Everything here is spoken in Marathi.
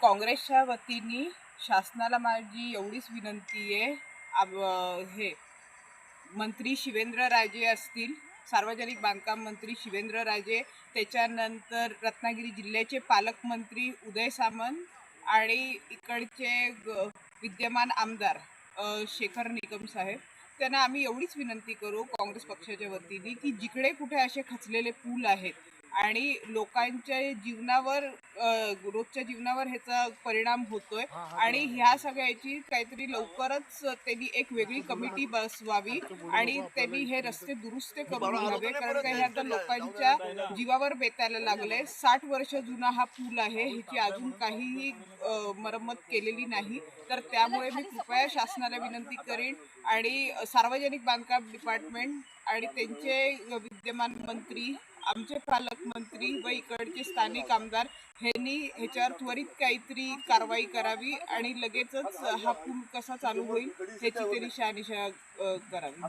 काँग्रेसच्या वतीने शासनाला माझी एवढीच विनंती आहे. आब- हे मंत्री शिवेंद्र राजे असतील सार्वजनिक बांधकाम मंत्री शिवेंद्र राजे त्याच्यानंतर रत्नागिरी जिल्ह्याचे पालकमंत्री उदय सामंत आणि इकडचे विद्यमान आमदार शेखर निकम साहेब. त्यांना आम्ही एवढीच विनंती करू काँग्रेस पक्षाच्या वतीने की जिकडे कुठे असे खचलेले पूल आहेत आणि लोकांच्या जीवनावर अ, रोजच्या जीवनावर ह्याचा परिणाम होतोय. आणि ह्या सगळ्याची काहीतरी लवकरच त्यांनी एक वेगळी कमिटी बसवावी आणि त्यांनी हे रस्ते दुरुस्त करून घ्यावे. कारण का हे आता लोकांच्या जीवावर बेतायला लागले साठ वर्ष जुना हा पूल आहे. ह्याची अजून काहीही अ, मरम्मत केलेली नाही. तर त्यामुळे मी कृपया शासनाला विनंती करेन आणि सार्वजनिक बांधकाम डिपार्टमेंट आणि त्यांचे विद्यमान मंत्री आमचे पालकमंत्री व इकडचे स्थानिक आमदार ह्यांनी ह्याच्यावर त्वरित काहीतरी कारवाई करावी आणि लगेचच हा पूल कसा चालू होईल ह्याची तरी शहानिशा करावी.